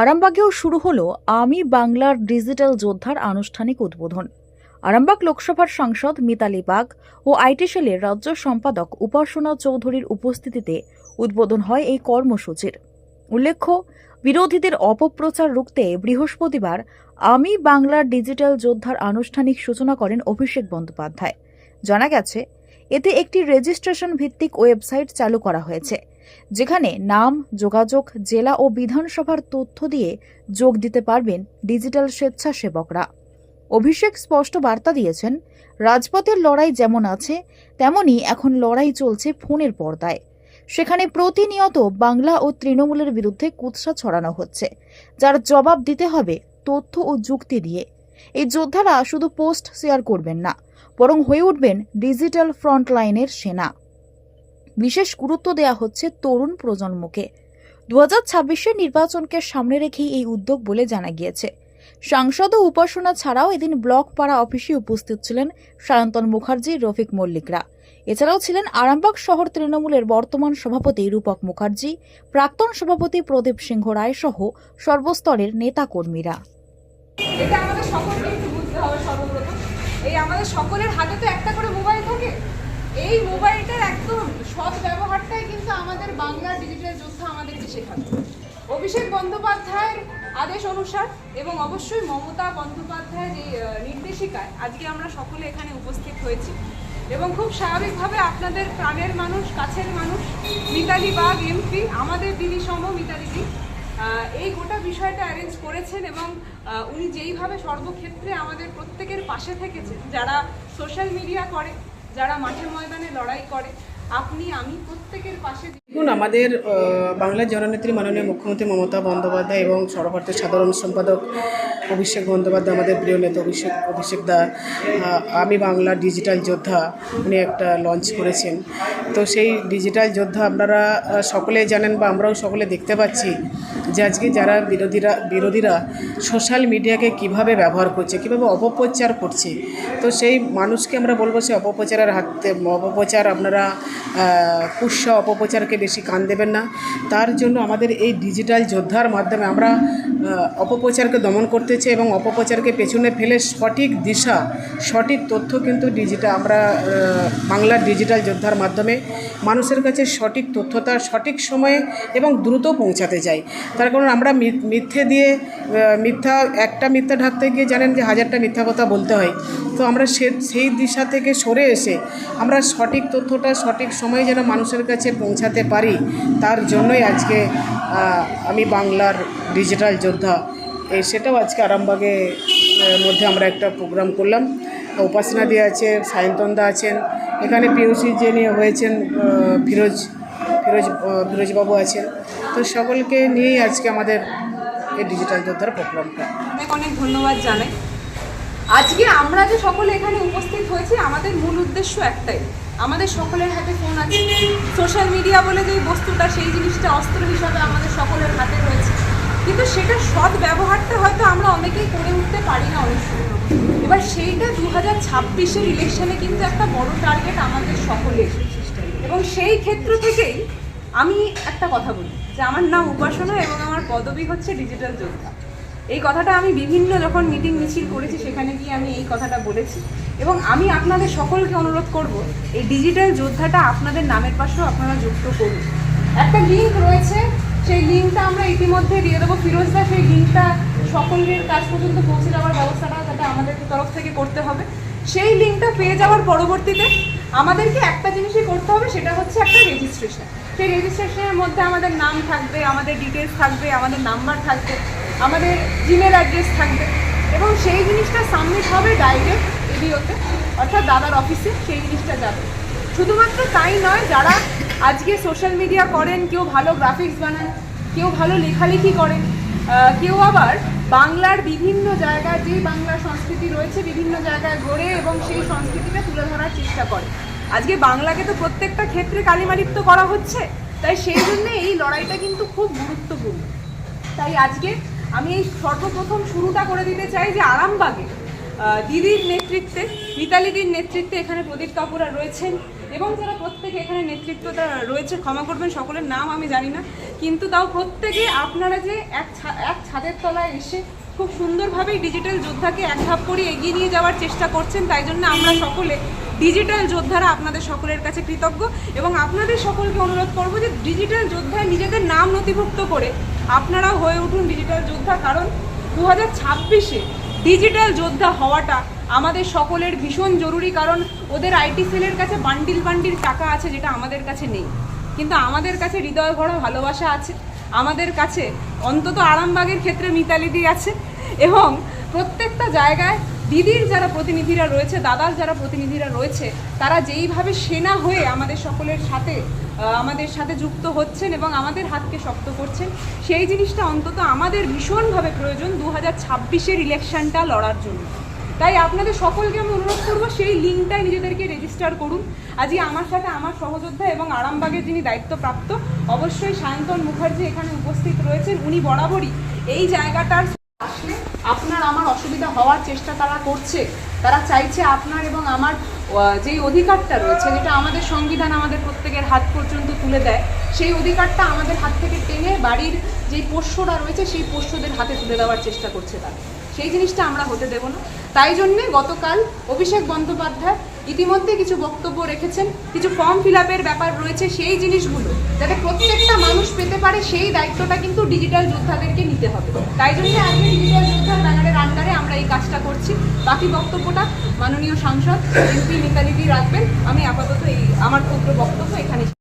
আরামবাগেও শুরু হলো আমি বাংলার ডিজিটাল যোদ্ধার আনুষ্ঠানিক উদ্বোধন। আরামবাগ লোকসভার সাংসদ মিতালি বাগ ও আইটি সেলের রাজ্য সম্পাদক উপাসনা চৌধুরীর উপস্থিতিতে উদ্বোধন হয় এই কর্মসূচির। উল্লেখ্য, বিরোধীদের অপপ্রচার রুখতে বৃহস্পতিবার আমি বাংলার ডিজিটাল যোদ্ধার আনুষ্ঠানিক সূচনা করেন অভিষেক বন্দ্যোপাধ্যায়। জানা গেছে এতে একটি রেজিস্ট্রেশন ভিত্তিক ওয়েবসাইট চালু করা হয়েছে, যেখানে নাম, যোগাযোগ, জেলা ও বিধানসভার তথ্য দিয়ে যোগ দিতে পারবেন ডিজিটাল স্বেচ্ছাসেবকরা। অভিষেক স্পষ্ট বার্তা দিয়েছেন, রাজপথের লড়াই যেমন আছে, তেমনি এখন লড়াই চলছে ফোনের পর্দায়। সেখানে প্রতিনিয়ত বাংলা ও তৃণমূলের বিরুদ্ধে কুৎসা ছড়ানো হচ্ছে, যার জবাব দিতে হবে তথ্য ও যুক্তি দিয়ে। এই যোদ্ধারা শুধু পোস্ট শেয়ার করবেন না বরং হয়ে উঠবেন ডিজিটাল ফ্রন্টলাইনের সেনা। বিশেষ গুরুত্ব দেওয়া হচ্ছে তরুণ প্রজন্মকে। দু হাজার নির্বাচনকে সামনে রেখেই এই উদ্যোগ বলে জানা গিয়েছে। সাংসদ ও উপাসনা ছাড়াও এদিন ব্লক পাড়া অফিসে উপস্থিত ছিলেন সায়ন্তন মুখার্জি, রফিক মল্লিকরা। এছাড়াও ছিলেন আরামবাগ শহর তৃণমূলের বর্তমান সভাপতি রূপক মুখার্জি, প্রাক্তন সভাপতি প্রদীপ সিংহ রায় সহ সর্বস্তরের নেতাকর্মীরা। এটা আমাদের সকলকে বুঝতে হবে এই আমাদের সকলের হাতে তো একটা করে মোবাইল থাকে। এই মোবাইলটার একদম সৎ ব্যবহারটাই কিন্তু আমাদের বাংলা ডিজিটাল যোদ্ধা আমাদেরকে শেখাবে। অভিষেক বন্দ্যোপাধ্যায়ের আদেশ অনুসার এবং অবশ্যই মমতা বন্দ্যোপাধ্যায়ের এই নির্দেশিকায় আজকে আমরা সকলে এখানে উপস্থিত হয়েছি। এবং খুব স্বাভাবিকভাবে আপনাদের প্রাণের মানুষ, কাছের মানুষ, মিতালি বাগ এমপি আমাদের দিদি সম মিতালি দি এই গোটা বিষয়টা অ্যারেঞ্জ করেছেন এবং উনি যেইভাবে সর্বক্ষেত্রে আমাদের প্রত্যেকের পাশে থেকেছেন, যারা সোশ্যাল মিডিয়া করে, যারা মাঠে ময়দানে লড়াই করে, আপনি, আমি প্রত্যেকের পাশে দেখুন, আমাদের বাংলার জননেত্রী মাননীয় মুখ্যমন্ত্রী মমতা বন্দ্যোপাধ্যায় এবং সর্বভারতীয় সাধারণ সম্পাদক অভিষেক বন্দ্যোপাধ্যায়, আমাদের প্রিয় নেতা অভিষেক অভিষেক দা আমি বাংলা ডিজিটাল যোদ্ধা, উনি একটা লঞ্চ করেছেন। তো সেই ডিজিটাল যোদ্ধা আপনারা সকলে জানেন বা আমরাও সকলে দেখতে পাচ্ছি যে আজকে যারা বিরোধীরা বিরোধীরা সোশ্যাল মিডিয়াকে কীভাবে ব্যবহার করছে, কীভাবে অপপ্রচার করছে, তো সেই মানুষকে আমরা বলব সে অপপ্রচারের হাতে, অপপ্রচার আপনারা কুৎসা অপপ্রচারকে বেশি কান দেবেন না। তার জন্য আমাদের এই ডিজিটাল যোদ্ধার মাধ্যমে আমরা অপপ্রচারকে দমন করতেছি এবং অপপ্রচারকে পেছনে ফেলে সঠিক দিশা, সঠিক তথ্য কিন্তু ডিজিটাল আমরা বাংলার ডিজিটাল যোদ্ধার মাধ্যমে মানুষের কাছে সঠিক তথ্যতা, সঠিক সময়ে এবং দ্রুত পৌঁছাতে চাই। তার কারণ আমরা মিথ্যে দিয়ে মিথ্যা, একটা মিথ্যা ঢাকতে গিয়ে জানেন যে হাজারটা মিথ্যা কথা বলতে হয়। তো আমরা সে সেই দিশা থেকে সরে এসে আমরা সঠিক তথ্যটা সঠিক সময়ে যেন মানুষের কাছে পৌঁছাতে পারি তার জন্যই আজকে আমি বাংলার ডিজিটাল যোদ্ধা। সেটাও আজকে আরামবাগে মধ্যে আমরা একটা প্রোগ্রাম করলাম। উপাসনা দিয়ে আছে, সায়ন্তনদা আছেন, এখানে পিউসি যে নিয়ে হয়েছেন ফিরোজ ফিরোজ ফিরোজবাবু আছেন। তো সকলকে নিয়েই আজকে আমাদের এই ডিজিটাল যোদ্ধার প্রোগ্রামটা। অনেক অনেক ধন্যবাদ জানাই। আজকে আমরা যে সকলে এখানে উপস্থিত হয়েছি, আমাদের মূল উদ্দেশ্য একটাই। আমাদের সকলের হাতে ফোন আছে। সোশ্যাল মিডিয়া বলে যে বস্তুটা, সেই জিনিসটা অস্ত্র হিসাবে আমাদের সকলের হাতে রয়েছে। কিন্তু সেটা সৎ ব্যবহারটা হয়তো আমরা অনেকেই করে উঠতে পারি না অনেক সময়। এবার সেইটা দু হাজার ছাব্বিশের ইলেকশনে কিন্তু একটা বড় টার্গেট আমাদের সকলের। এবং সেই ক্ষেত্র থেকেই আমি একটা কথা বলি, যে আমার নাম উপাসনা এবং আমার পদবি হচ্ছে ডিজিটাল যোদ্ধা। এই কথাটা আমি বিভিন্ন যখন মিটিং মিছিল করেছি, সেখানে গিয়ে আমি এই কথাটা বলেছি। এবং আমি আপনাদের সকলকে অনুরোধ করব, এই ডিজিটাল যোদ্ধাটা আপনাদের নামের পাশেও আপনারা যুক্ত করুন। একটা লিঙ্ক রয়েছে, সেই লিঙ্কটা আমরা ইতিমধ্যে দিয়ে দেবো। ফিরোজদা সেই লিঙ্কটা সকলের কাছ পর্যন্ত পৌঁছে যাওয়ার ব্যবস্থাটা যাতে আমাদের তরফ থেকে করতে হবে। সেই লিঙ্কটা পেয়ে যাওয়ার পরবর্তীতে আমাদেরকে একটা জিনিসই করতে হবে, সেটা হচ্ছে একটা রেজিস্ট্রেশন সেই রেজিস্ট্রেশনের মধ্যে আমাদের নাম থাকবে, আমাদের ডিটেলস থাকবে, আমাদের নাম্বার থাকবে। আমাদের জিমের অ্যাড্রেস থাকবে। এবং সেই জিনিসটা সাবমিট হবে ডাইরেক্ট এডিওতে অর্থাৎ দাদার অফিসে সেই জিনিসটা যাবে। শুধুমাত্র তাই নয়, যারা আজকে সোশ্যাল মিডিয়া করেন, কেউ ভালো গ্রাফিক্স বানান, কেউ ভালো লেখালেখি করেন কেউ আবার বাংলার বিভিন্ন জায়গায়, যে বাংলা সংস্কৃতি রয়েছে, বিভিন্ন জায়গায় ঘোরে এবং সেই সংস্কৃতিকে তুলে ধরার চেষ্টা করে। আজকে বাংলাকে তো প্রত্যেকটা ক্ষেত্রে কালিমালিপ্ত করা হচ্ছে, তাই সেই জন্য এই লড়াইটা কিন্তু খুব গুরুত্বপূর্ণ। তাই আজকে আমি এই সর্বপ্রথম শুরুটা করে দিতে চাই যে আরামবাগে দিদির নেতৃত্বে, মিতালিদির নেতৃত্বে এখানে প্রদীপ কাপুরা রয়েছেন এবং যারা প্রত্যেকে এখানে নেতৃত্বটা রয়েছে, ক্ষমা করবেন, সকলের নাম আমি জানি না, কিন্তু তাও প্রত্যেকে আপনারা যে এক এক ছাদের তলায় এসে খুব সুন্দরভাবেই ডিজিটাল যোদ্ধাকে এক ধাপ করে এগিয়ে নিয়ে যাওয়ার চেষ্টা করছেন, তাই জন্য আমরা সকলে ডিজিটাল যোদ্ধারা আপনাদের সকলের কাছে কৃতজ্ঞ এবং আপনাদের সকলকে অনুরোধ করব যে ডিজিটাল যোদ্ধায় নিজেদের নাম নথিভুক্ত করে আপনারাও হয়ে উঠুন ডিজিটাল যোদ্ধা, কারণ দু হাজার ছাব্বিশে ডিজিটাল যোদ্ধা হওয়াটা আমাদের সকলের ভীষণ জরুরি, কারণ ওদের আইটি সেলের কাছে বান্ডিল বান্ডিল টাকা আছে যেটা আমাদের কাছে নেই। কিন্তু আমাদের কাছে হৃদয় ভরা ভালোবাসা আছে, আমাদের কাছে অন্তত আরামবাগের ক্ষেত্রে মিতালিদি আছে এবং প্রত্যেকটা জায়গায় দিদির যারা প্রতিনিধিরা রয়েছে, দাদার যারা প্রতিনিধিরা রয়েছে, তারা যেইভাবে সেনা হয়ে আমাদের সকলের সাথে আমাদের সাথে যুক্ত হচ্ছেন এবং আমাদের হাতকে শক্ত করছেন, সেই জিনিসটা অন্তত আমাদের ভীষণভাবে প্রয়োজন দু হাজার ছাব্বিশের ইলেকশনটা লড়ার জন্য। তাই আপনাদের সকলকে আমি অনুরোধ করব, সেই লিঙ্কটাই নিজেদেরকে রেজিস্টার করুন। আজকে আমার সাথে আমার সহযোদ্ধা এবং আরামবাগের যিনি দায়িত্বপ্রাপ্ত, অবশ্যই সায়ন্তন মুখার্জি এখানে উপস্থিত রয়েছেন। উনি বরাবরই এই জায়গাটার আসলে আপনার আমার অসুবিধা হওয়ার চেষ্টা তারা করছে। তারা চাইছে আপনার এবং আমার যেই অধিকারটা রয়েছে, যেটা আমাদের সংবিধান আমাদের প্রত্যেকের হাত পর্যন্ত তুলে দেয়, সেই অধিকারটা আমাদের হাত থেকে টেনে বাড়ির যেই পোষ্যরা রয়েছে, সেই পোষ্যদের হাতে তুলে দেওয়ার চেষ্টা করছে তারা। সেই জিনিসটা আমরা হতে দেব না। তাই জন্যে গতকাল অভিষেক বন্দ্যোপাধ্যায় ইতিমধ্যে কিছু বক্তব্য রেখেছেন, কিছু ফর্ম ফিল ব্যাপার রয়েছে, সেই জিনিসগুলো, যাতে প্রত্যেকটা মানুষ পেতে পারে, সেই দায়িত্বটা কিন্তু ডিজিটাল যোদ্ধাদেরকে নিতে হবে। তাই জন্য আজকে ডিজিটাল কাজটা করছি। বাকি বক্তব্যটা মাননীয় সাংসদ, এমপি মিতালিদি রাখবেন। আমি আপাতত এই আমার ক্ষুদ্র বক্তব্য এখানে